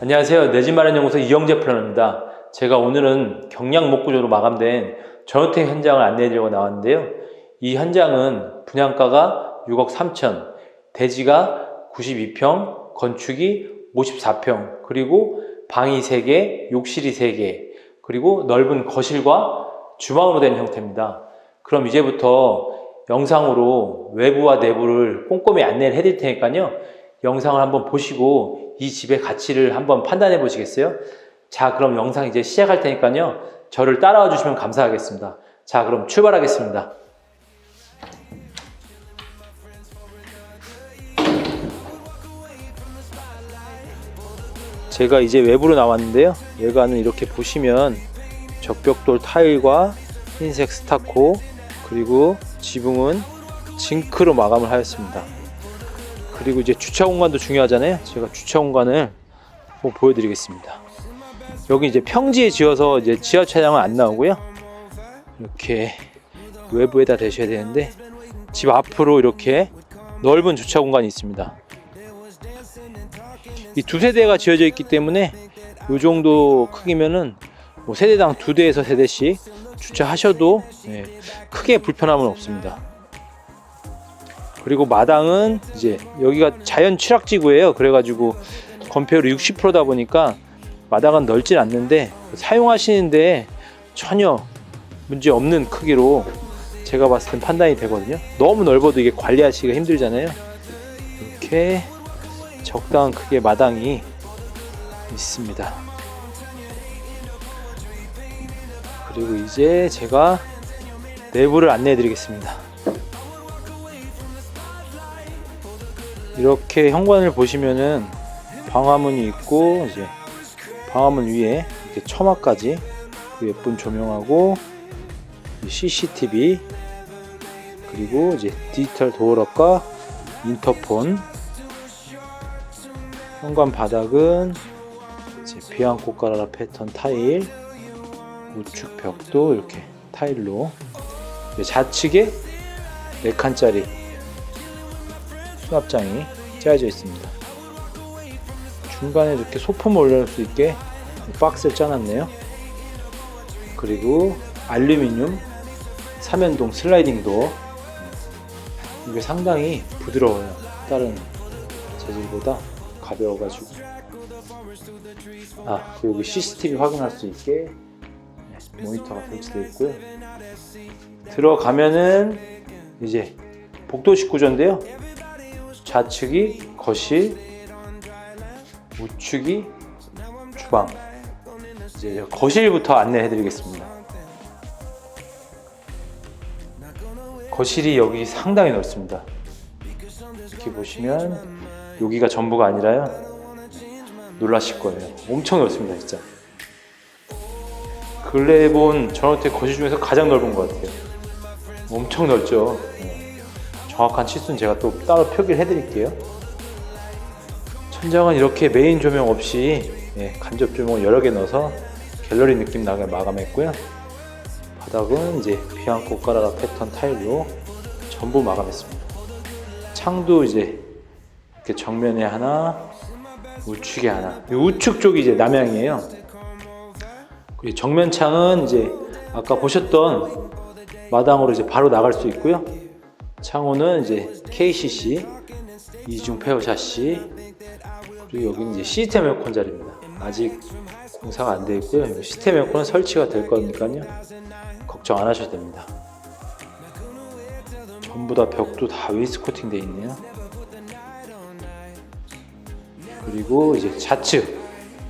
안녕하세요. 내 집 마련 연구소 이영재 프로입니다. 제가 오늘은 경량 목구조로 마감된 전원택 현장을 안내해드리고 나왔는데요. 이 현장은 분양가가 6억 3천, 대지가 92평, 건축이 54평, 그리고 방이 3개, 욕실이 3개, 그리고 넓은 거실과 주방으로 된 형태입니다. 그럼 이제부터 영상으로 외부와 내부를 꼼꼼히 안내를 해드릴 테니까요. 영상을 한번 보시고 이 집의 가치를 한번 판단해 보시겠어요? 자, 그럼 영상 이제 시작할 테니까요. 저를 따라와 주시면 감사하겠습니다. 자, 그럼 출발하겠습니다. 제가 이제 외부로 나왔는데요. 외관은 이렇게 보시면 적벽돌 타일과 흰색 스타코 그리고 지붕은 징크로 마감을 하였습니다. 그리고 이제 주차 공간도 중요하잖아요. 제가 주차 공간을 한번 보여드리겠습니다. 여기 이제 평지에 지어서 이제 지하 차량은 안 나오고요. 이렇게 외부에다 대셔야 되는데 집 앞으로 이렇게 넓은 주차 공간이 있습니다. 이 두 세 대가 지어져 있기 때문에 이 정도 크기면은 뭐 세대당 두 대에서 세 대씩 주차하셔도 예, 크게 불편함은 없습니다. 그리고 마당은 이제 여기가 자연 취락지구예요. 그래가지고 건폐율이 60%다 보니까 마당은 넓진 않는데 사용하시는데 전혀 문제 없는 크기로 제가 봤을 땐 판단이 되거든요. 너무 넓어도 이게 관리하시기가 힘들잖아요. 이렇게 적당한 크기의 마당이 있습니다. 그리고 이제 제가 내부를 안내해 드리겠습니다. 이렇게 현관을 보시면은 방화문이 있고 이제 방화문 위에 이렇게 처마까지 그 예쁜 조명하고 CCTV 그리고 이제 디지털 도어락과 인터폰 현관 바닥은 이제 비앙코 까라라 패턴 타일 우측 벽도 이렇게 타일로. 좌측에 4칸짜리 수납장이 짜여져 있습니다. 중간에 이렇게 소품을 올려놓을 수 있게 박스를 짜놨네요. 그리고 알루미늄 삼연동 슬라이딩 도어 이게 상당히 부드러워요. 다른 재질보다 가벼워가지고 아 그리고 여기 CCTV 확인할 수 있게 네, 모니터가 설치되어 있고요. 들어가면은 이제 복도식 구조인데요. 좌측이 거실, 우측이 주방. 이제 거실부터 안내해 드리겠습니다. 거실이 여기 상당히 넓습니다. 이렇게 보시면 여기가 전부가 아니라요. 놀라실 거예요. 엄청 넓습니다, 진짜. 근래에 본 전원택 거실 중에서 가장 넓은 것 같아요. 엄청 넓죠. 네. 정확한 치수는 제가 또 따로 표기를 해드릴게요. 천장은 이렇게 메인 조명 없이 예, 간접 조명을 여러 개 넣어서 갤러리 느낌 나게 마감했고요. 바닥은 이제 비앙코 까라라 패턴 타일로 전부 마감했습니다. 창도 이제 이렇게 정면에 하나, 우측에 하나. 이 우측 쪽이 이제 남향이에요. 정면 창은 이제 아까 보셨던 마당으로 이제 바로 나갈 수 있고요. 창호는 이제 KCC 이중 페어 샤시 그리고 여기는 이제 시스템 에어컨 자리입니다. 아직 공사가 안 되어 있고요. 시스템 에어컨은 설치가 될 거니까요. 걱정 안 하셔도 됩니다. 전부 다 벽도 다 웨이스 코팅 되어 있네요. 그리고 이제 좌측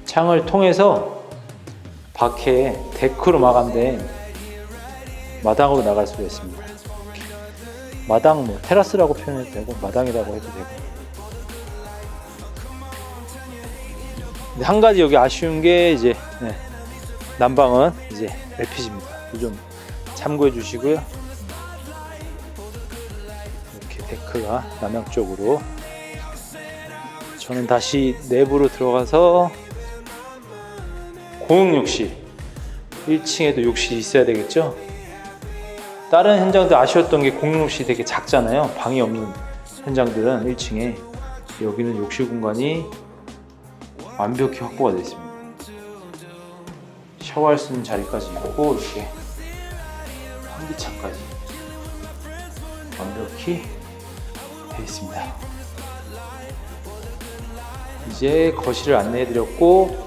창을 통해서 밖에 데크로 마감된 마당으로 나갈 수가 있습니다. 마당 뭐 테라스라고 표현해도 되고 마당이라고 해도 되고. 근데 한 가지 여기 아쉬운 게 이제 네, 난방은 이제 LPG입니다. 좀 참고해 주시고요. 이렇게 데크가 남양 쪽으로. 저는 다시 내부로 들어가서 공용 욕실 1층에도 욕실이 있어야 되겠죠? 다른 현장들 아쉬웠던 게 공용 욕실이 되게 작잖아요. 방이 없는 현장들은 1층에 여기는 욕실 공간이 완벽히 확보가 되어 있습니다. 샤워할 수 있는 자리까지 있고 이렇게 환기창까지 완벽히 되어 있습니다. 이제 거실을 안내해 드렸고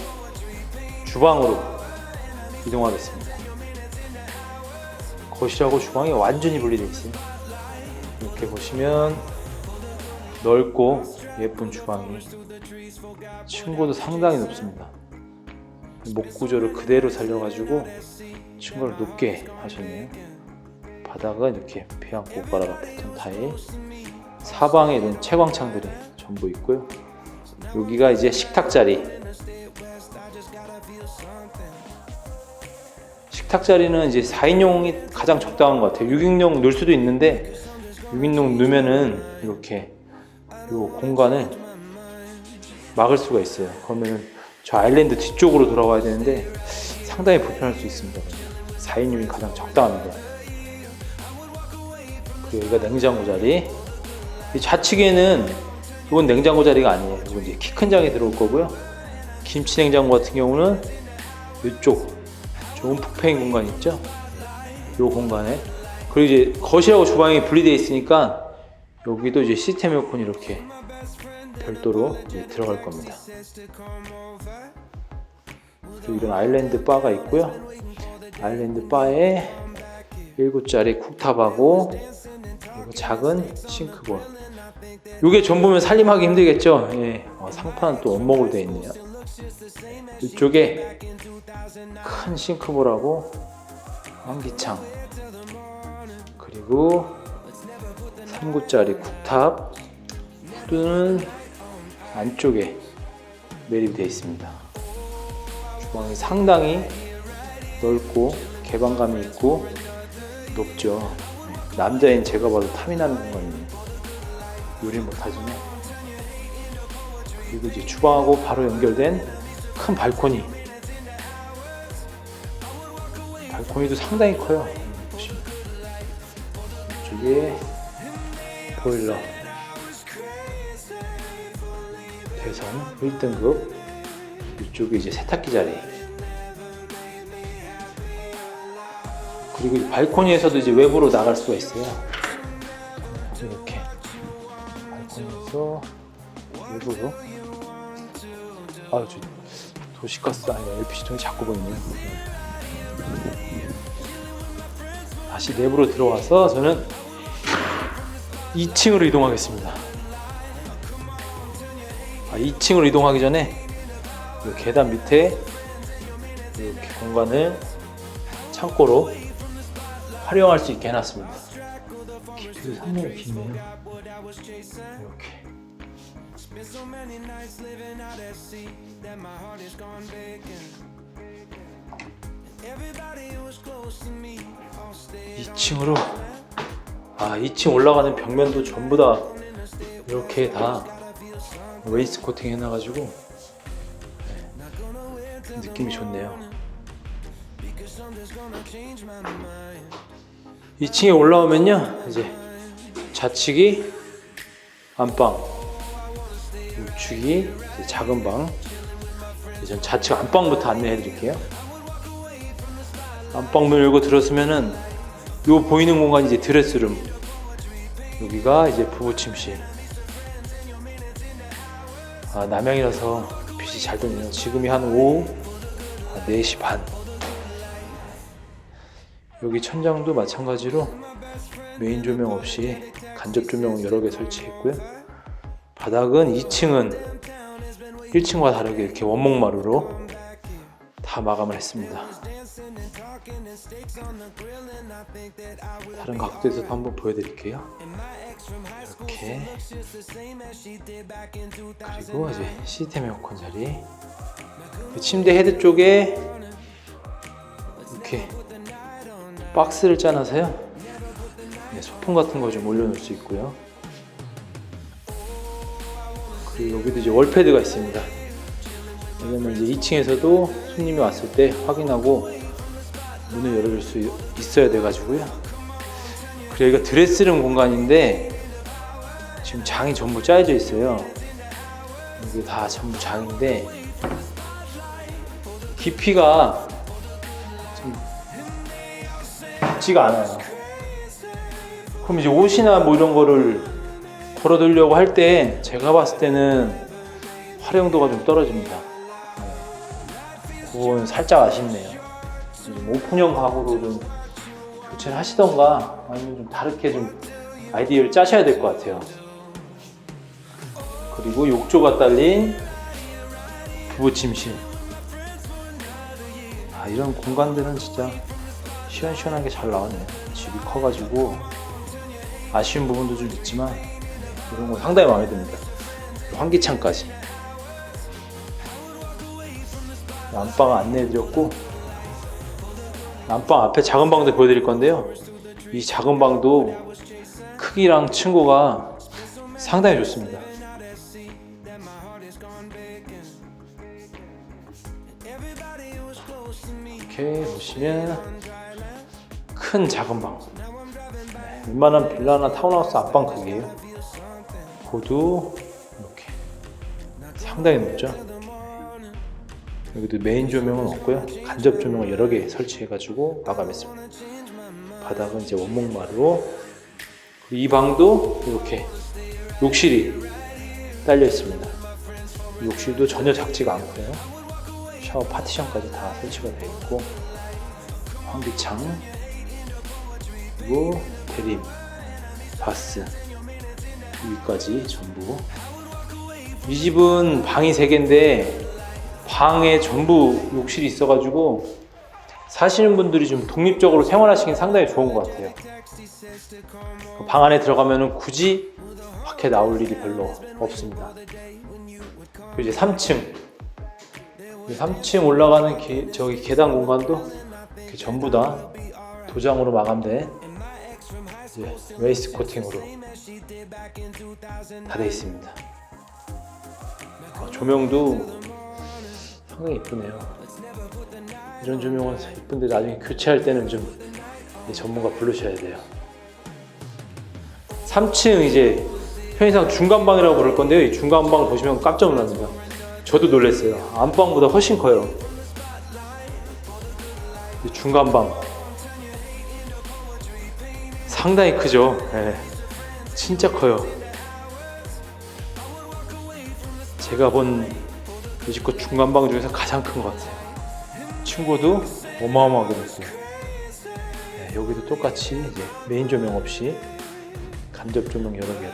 주방으로 이동하겠습니다. 거실하고 주방이 완전히 분리되어 있어요. 이렇게 보시면 넓고 예쁜 주방이 층고도 상당히 높습니다. 목 구조를 그대로 살려가지고 층고를 높게 하셨네요. 바닥은 이렇게 피안고 가라가 패턴 타일, 사방에 있는 채광창들이 전부 있고요. 여기가 이제 식탁 자리. 식탁 자리는 이제 4인용이 가장 적당한 것 같아요. 6인용 넣을 수도 있는데 6인용 넣으면은 이렇게 요 공간을 막을 수가 있어요. 그러면은 저 아일랜드 뒤쪽으로 돌아와야 되는데 상당히 불편할 수 있습니다. 4인용이 가장 적당합니다. 그리고 여기가 냉장고 자리. 이 좌측에는 이건 냉장고 자리가 아니에요. 이건 이제 키 큰 장이 들어올 거고요. 김치 냉장고 같은 경우는 이쪽 좋은 북팽이 공간 있죠? 이 공간에 그리고 이제 거실하고 주방이 분리되어 있으니까 여기도 이제 시스템 에어컨이 이렇게 별도로 이제 들어갈 겁니다. 그리고 이런 아일랜드 바가 있고요. 아일랜드 바에 7짜리 쿡탑하고 그리고 작은 싱크볼. 이게 전부면 살림하기 힘들겠죠? 예. 어, 상판은 또 원목으로 되어 있네요. 이쪽에 큰 싱크볼하고 환기창 그리고 3구짜리 쿡탑 후드는 안쪽에 매립되어 있습니다. 주방이 상당히 넓고 개방감이 있고 높죠. 남자인 제가 봐도 탐이 나는 공간이에요. 요리 못하지만 그리고 이제 주방하고 바로 연결된 큰 발코니 발코니도 상당히 커요. 이쪽에 보일러 대성 1등급 이쪽에 이제 세탁기 자리 그리고 이 발코니에서도 이제 외부로 나갈 수가 있어요. 이렇게 발코니에서 외부로 아 저 도시가스 아니라 LPG통이 자꾸 보이네요. 다시 내부로 들어와서 저는 2층으로 이동하겠습니다. 아, 2층으로 이동하기 전에 이 계단 밑에 이렇게 공간을 창고로 활용할 수 있게 해놨습니다. 깊이도 상당히 깊네요. 이렇게. 이 2층으로? 아 2층 올라가는 벽면도 전부 다 이렇게 다 웨이스 코팅 해놔가지고. 네, 느낌이 좋네요. 2층에 올라오면요 이제 좌측이 안방 우측이 작은 방. 이제 전 좌측 안방부터 안내해 드릴게요 안방 문 열고 들어서면은 요 보이는 공간이 이제 드레스룸. 여기가 이제 부부 침실 아 남양이라서 빛이 잘 드네요. 지금이 한 오후 4시 반. 여기 천장도 마찬가지로 메인 조명 없이 간접 조명을 여러 개 설치했고요. 바닥은 2층은 1층과 다르게 이렇게 원목마루로 다 마감을 했습니다 다른 각도에서도 한번 보여드릴게요. 이렇게 그리고 이제 시스템 에어컨 자리 그 침대 헤드 쪽에 이렇게 박스를 짜놔서요 네, 소품 같은 거 좀 올려놓을 수 있고요. 그리고 여기도 이제 월패드가 있습니다. 왜냐면 이제 2층에서도 손님이 왔을 때 확인하고 문을 열어줄 수 있어야 돼가지고요. 그리고 여기가 드레스룸 공간인데 지금 장이 전부 짜여져 있어요. 여기 다 전부 장인데 깊이가 좀 깊지가 않아요. 그럼 이제 옷이나 뭐 이런 거를 걸어두려고 할 때 제가 봤을 때는 활용도가 좀 떨어집니다. 네. 그건 살짝 아쉽네요. 좀 오픈형 가구로 좀 교체를 하시던가 아니면 좀 다르게 좀 아이디어를 짜셔야 될 것 같아요. 그리고 욕조가 딸린 부부 침실. 아, 이런 공간들은 진짜 시원시원하게 잘 나왔네요. 집이 커가지고 아쉬운 부분도 좀 있지만 이런 거 상당히 마음에 듭니다. 환기창까지. 안방 안내해드렸고 안방 앞에 작은 방도 보여드릴 건데요. 이 작은 방도 크기랑 층고가 상당히 좋습니다. 이렇게 보시면 큰 작은 방. 네, 웬만한 빌라나 타운하우스 앞방 크기예요. 고도 이렇게 상당히 높죠. 여기도 메인 조명은 없고요. 간접 조명을 여러 개 설치해가지고 마감했습니다. 바닥은 이제 원목마루로 이 방도 이렇게 욕실이 딸려 있습니다. 이 욕실도 전혀 작지가 않고요. 샤워 파티션까지 다 설치가 되어 있고 환기창 그리고 대림 바스 위까지 전부 이 집은 방이 3개인데 방에 전부 욕실이 있어가지고 사시는 분들이 좀 독립적으로 생활하시긴 상당히 좋은 것 같아요. 그방 안에 들어가면 굳이 밖에 나올 일이 별로 없습니다. 그리고 이제 3층. 3층 올라가는 게- 저기 계단 공간도 전부 다 도장으로 이제 웨이스 코팅으로 다 되어 있습니다. 어, 조명도 상당히 이쁘네요. 이런 조명은 이쁜데 나중에 교체할 때는 좀 전문가 부르셔야 돼요. 3층 이제 편의상 중간방이라고 부를 건데요. 이 중간방 보시면 깜짝 놀랍니다. 저도 놀랐어요. 안방보다 훨씬 커요. 이 중간방 상당히 크죠. 예. 진짜 커요. 제가 본 요지껏 중간방 중에서 가장 큰 것 같아요. 층고도 어마어마하게 됐어요. 네, 여기도 똑같이 이제 메인 조명 없이 간접 조명 여러 개로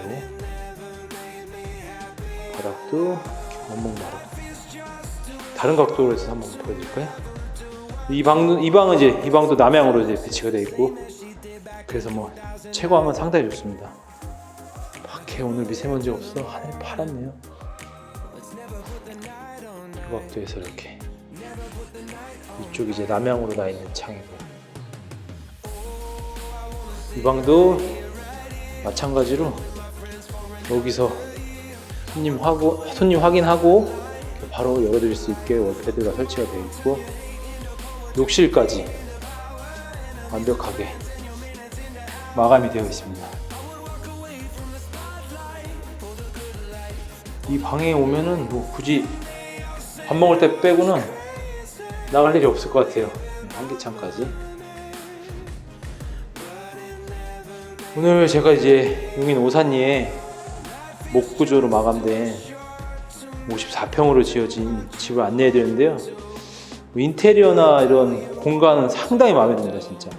바닥도 원목마루 다른 각도로 해서 한번 보여드릴까요? 이 방도 이 방은 이제 이 방도 남향으로 이제 배치가 되어 있고 그래서 뭐 채광은 상당히 좋습니다. 밖에 오늘 미세먼지 없어 하늘이 파랗네요. 이 각도에서 이렇게 이쪽 이제 남향으로 나 있는 창이고 이 방도 마찬가지로 여기서 손님 하고 손님 확인하고 바로 열어드릴 수 있게 월패드가 설치가 되어 있고 욕실까지 완벽하게 마감이 되어 있습니다. 이 방에 오면은 뭐 굳이 밥 먹을 때 빼고는 나갈 일이 없을 것 같아요. 환기창까지. 오늘 제가 이제 용인 오산리에 목구조로 마감된 54평으로 지어진 집을 안내해 드렸는데요. 뭐 인테리어나 이런 공간은 상당히 마음에 듭니다, 진짜.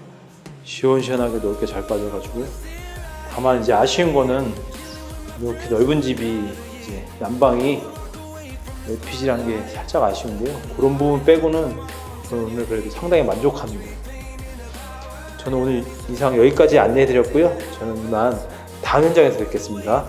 시원시원하게 넓게 잘 빠져가지고요. 다만 이제 아쉬운 거는 이렇게 넓은 집이 이제 난방이 LPG라는 게 살짝 아쉬운데요. 그런 부분 빼고는 저는 오늘 그래도 상당히 만족합니다. 저는 오늘 이상 여기까지 안내해 드렸고요. 저는 만 다음 현장에서 뵙겠습니다.